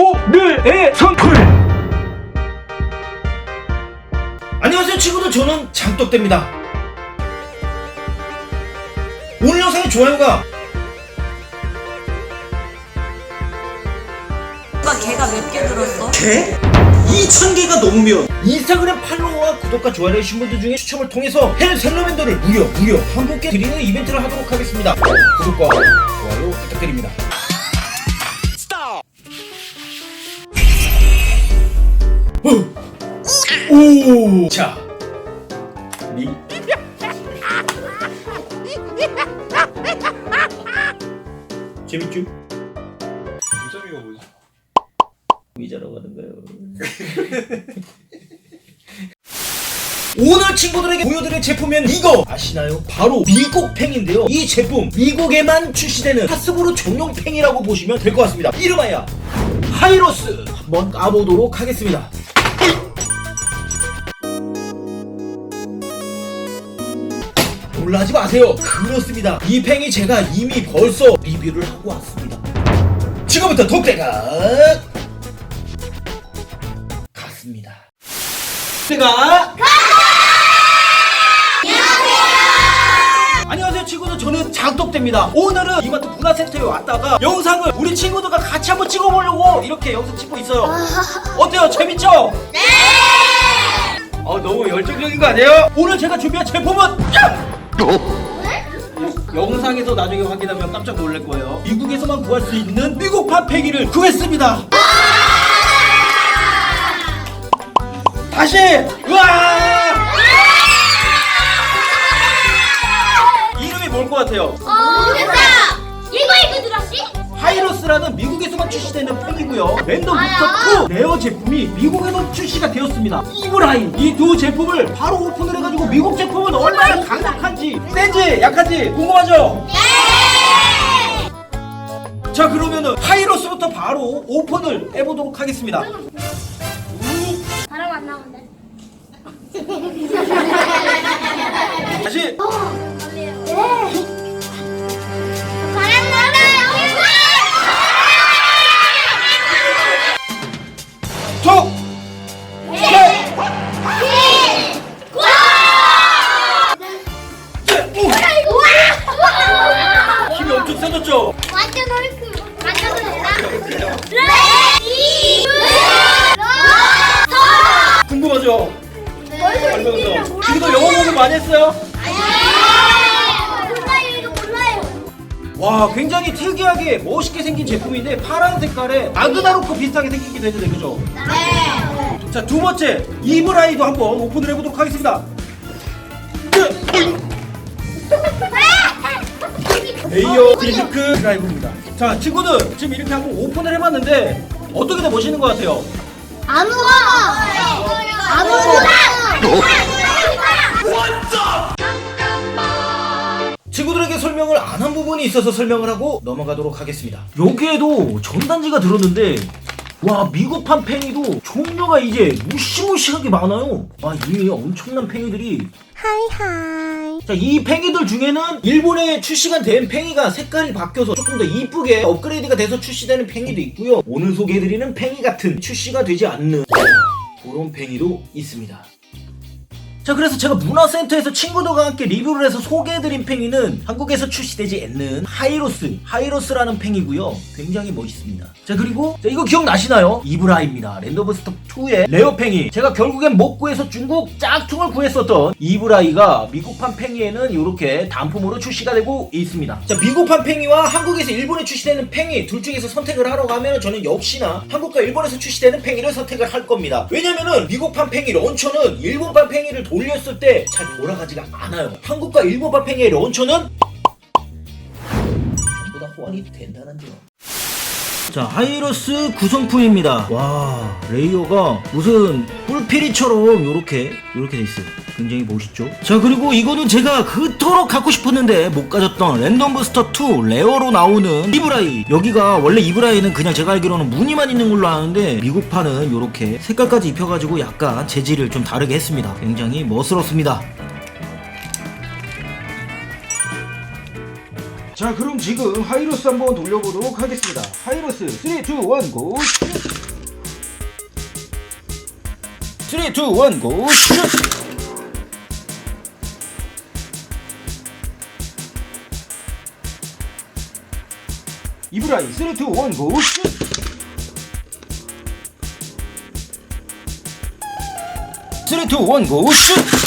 오늘의 선풀! 안녕하세요 친구들. 저는 장떡대입니다. 오늘 영상의 좋아요가 오빠 걔가 몇 개 들었어? 개? 2,000개가 넘으면 인스타그램 팔로워와 구독과 좋아요 해주신 분들 중에 추첨을 통해서 해외 셀러맨더를 무려 무려 한 분께 드리는 이벤트를 하도록 하겠습니다. 구독과 좋아요 부탁드립니다 오! 자, 리. 재밌죠? 점이가 뭐지? 의자라고 하는가요? 오늘 친구들에게 보여드릴 제품은 이거 아시나요? 바로 미국 팽인데요. 이 제품 미국에만 출시되는 하스브로 전용 팽이라고 보시면 될 것 같습니다. 이름하여 하이로스 한번 까보도록 하겠습니다. 놀라지 마세요. 그렇습니다. 이 팽이 제가 이미 벌써 리뷰를 하고 왔습니다. 지금부터 독대가 갔습니다. 제가 안녕하세요 친구들 저는 장독대입니다 오늘은 이마트 문화센터에 왔다가 영상을 우리 친구들과 같이 한번 찍어보려고 이렇게 영상 찍고 있어요 어때요 재밌죠? 네! 어, 너무 열정적인 거 아니에요? 오늘 제가 준비한 제품은 짠! 영상에서 나중에 확인하면 깜짝 놀랄 거예요 미국에서만 구할 수 있는 미국판 팽이를 구했습니다 다시! 우와! 이름이 뭘 것 같아요? 어, 하이로스라는 미국에서만 출시되는 팩이고요. 랜덤 부스터 2 레어 제품이 미국에서 출시가 되었습니다. 이브라인 이 두 제품을 바로 오픈을 해가지고 미국 제품은 얼마나 강력한지 센지 약한지 궁금하죠? 자 그러면은 하이로스부터 바로 오픈을 해보도록 하겠습니다. 바람 안 나오는데. 세졌죠? 완전 헐크. 완전 헐크. 레이! 러! 궁금하죠? 서! 지금도 영어 공부 많이 했어요? 이거. 와 굉장히 특이하게 멋있게 생긴 제품인데 파란 색깔에 아그나로크 비슷하게 생기기도 했는데 그죠? 네. 자 두 번째 이브라이도 한번 오픈을 해보도록 하겠습니다 레이어 디스크 드라이브입니다 자 친구들 지금 이렇게 한번 오픈을 해봤는데 어떻게 더 멋있는 것 같아요? 아무거나! 아무거나! 친구들에게 설명을 안 한 부분이 있어서 설명을 하고 넘어가도록 하겠습니다. 여기에도 전단지가 들었는데 와 미국판 팽이도 종류가 이제 무시무시하게 많아요. 와 이미 엄청난 팽이들이 하이하이 자 이 팽이들 중에는 일본에 출시가 된 팽이가 색깔이 바뀌어서 조금 더 이쁘게 업그레이드가 돼서 출시되는 팽이도 있고요. 오늘 소개해드리는 팽이 같은 출시가 되지 않는 그런 팽이도 있습니다. 자 그래서 제가 문화센터에서 친구들과 함께 리뷰를 해서 소개해드린 팽이는 한국에서 출시되지 않는 하이로스 하이로스라는 팽이고요. 굉장히 멋있습니다. 자 그리고 자, 이거 기억나시나요? 이브라입니다. 랜더버스터 2의 레어 팽이. 제가 결국엔 못 구해서 중국 짝퉁을 구했었던 이브라이가 미국판 팽이에는 이렇게 단품으로 출시가 되고 있습니다. 자 미국판 팽이와 한국에서 일본에 출시되는 팽이 둘 중에서 선택을 하라고 하면 저는 역시나 한국과 일본에서 출시되는 팽이를 선택을 할 겁니다. 왜냐면은 미국판 팽이 런처는 일본판 팽이를 돌렸을 때 잘 돌아가지가 않아요. 한국과 일본판 팽이의 런처는 전부 다 호환이 된다는 점 자, 하이러스 구성품입니다. 와, 레이어가 무슨 뿔피리처럼 요렇게, 요렇게 돼 있어요. 굉장히 멋있죠? 자, 그리고 이거는 제가 그토록 갖고 싶었는데 못 가졌던 랜덤 부스터 2 레어로 나오는 이브라이. 여기가 원래 이브라이는 그냥 제가 알기로는 무늬만 있는 걸로 아는데 미국판은 요렇게 색깔까지 입혀가지고 약간 재질을 좀 다르게 했습니다. 굉장히 멋스럽습니다. 자 그럼 지금 하이로스 한번 돌려보도록 하겠습니다 하이로스 3, 2, 1, 고! 슛! 3, 2, 1, 고! 슛! 이브라이 3, 2, 1, 고! 슛! 쓰리 투 원고 슛!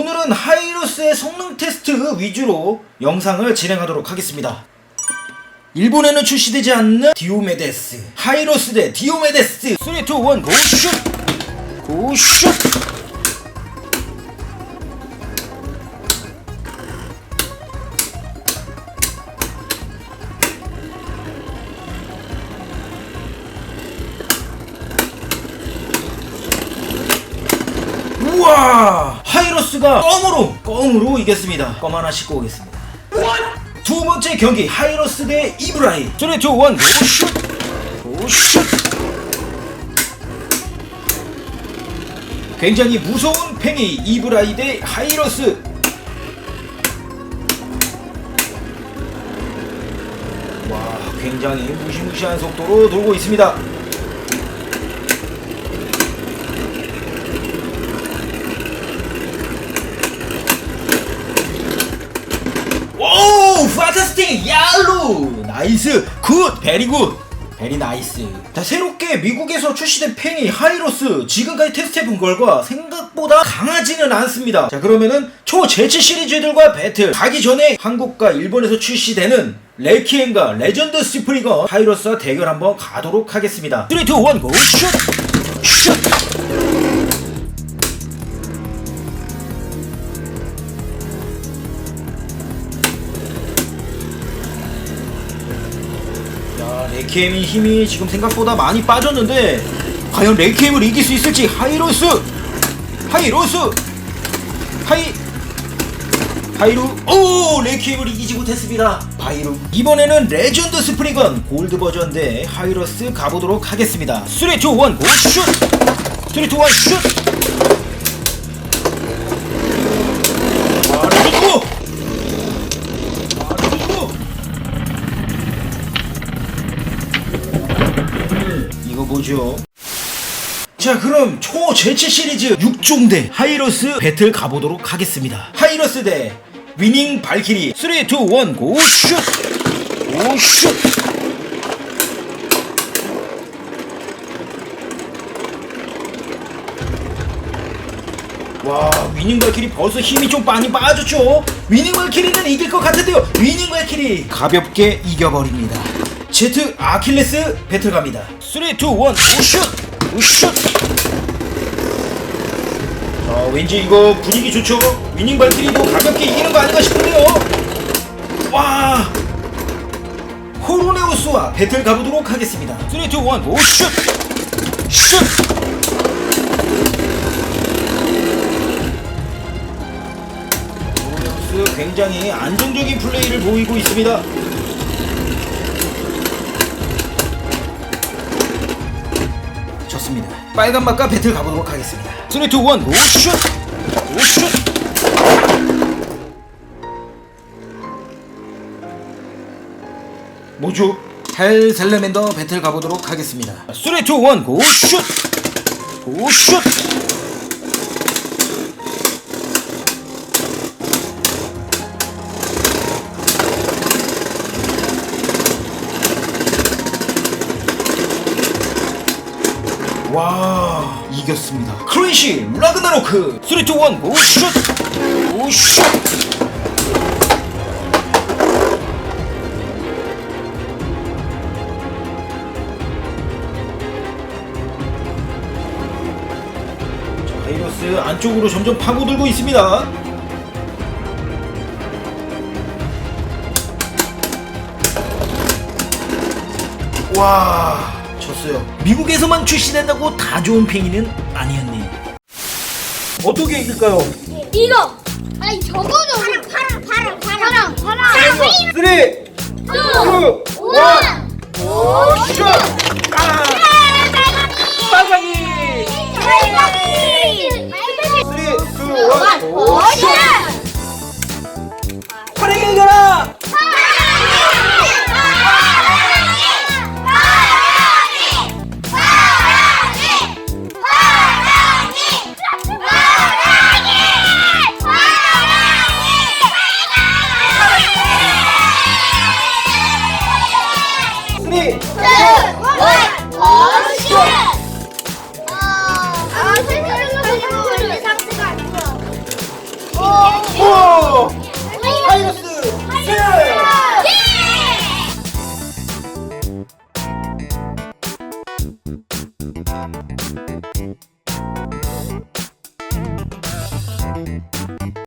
오늘은 하이로스의 성능 테스트 위주로 영상을 진행하도록 하겠습니다. 일본에는 출시되지 않는 디오메데스 하이로스 대 디오메데스 3, 2, 1 고 슛! 고 슛! 하이로스가 껌으로 껌으로 이겼습니다. 껌 하나 씻고 오겠습니다. 두 번째 경기 하이로스 대 이브라이 3, 2, 1 고슛. 고슛. 굉장히 무서운 팽이 이브라이 대 하이로스. 와 굉장히 무시무시한 속도로 돌고 있습니다 오 파타스틱 얄로 나이스 굿 베리 굿 베리 나이스 자 새롭게 미국에서 출시된 팽이 하이로스 지금까지 테스트해본 결과 생각보다 강하지는 않습니다 자 그러면은 초제치 시리즈들과 배틀 가기 전에 한국과 일본에서 출시되는 레키엠과 레전드 스프리건 하이로스와 대결 한번 가도록 하겠습니다 3, 2, 1 고! 슛! 슛! 야, 레키엠이 힘이 지금 생각보다 많이 빠졌는데 과연 레키엠을 이길 수 있을지? 하이로스! 하이로스! 하이! 바이루! 오! 레키엠을 이기지 못했습니다. 바이루. 이번에는 레전드 스프리건 골드 버전 대 하이로스 가보도록 하겠습니다. 3, 2, 1 고슛! 3, 2, 1 슛! 아 레전드 아 레전드 뭐죠? 자 그럼 초제치 시리즈 6종대 하이로스 배틀 가보도록 하겠습니다. 하이로스 대 위닝 발키리. 3, 2, 1 고슛! 고슛! 와 위닝 발키리 벌써 힘이 좀 많이 빠졌죠? 위닝 발키리는 이길 것 같은데요. 위닝 발키리 가볍게 이겨버립니다. 제트 아킬레스 배틀 갑니다 3, 2, 1 오슛 오슛 자 왠지 이거 분위기 좋죠? 위닝 발키리도 가볍게 이기는 거 아닌가 싶은데요. 와 호로네우스와 배틀 가보도록 하겠습니다. 3, 2, 1 오슛 슛 호로네우스 굉장히 안정적인 플레이를 보이고 있습니다 좋습니다. 빨간 맛과 배틀 가보도록 하겠습니다. 3, 2, 1, 오슛! 오슛! 뭐죠? 헬 셀레맨더 배틀 가보도록 하겠습니다. 3, 2, 1, 오슛! 오슛! 와 이겼습니다. 크레이시 라그나로크. 3, 2, 1 오슛. 오슛. 자 하이러스 안쪽으로 점점 파고들고 있습니다. 와 없어요. 미국에서만 출시된다고 다 좋은 팽이는 아니었니? 어떻게 이길까요? 이거! 아니 저거는 파랑 파랑 파랑 파랑 파랑 파랑 3, 2, 1 오, 슛! 빨강이! 빨강이! 3, 2, 1 오, 슛! 파랑이 이겨라!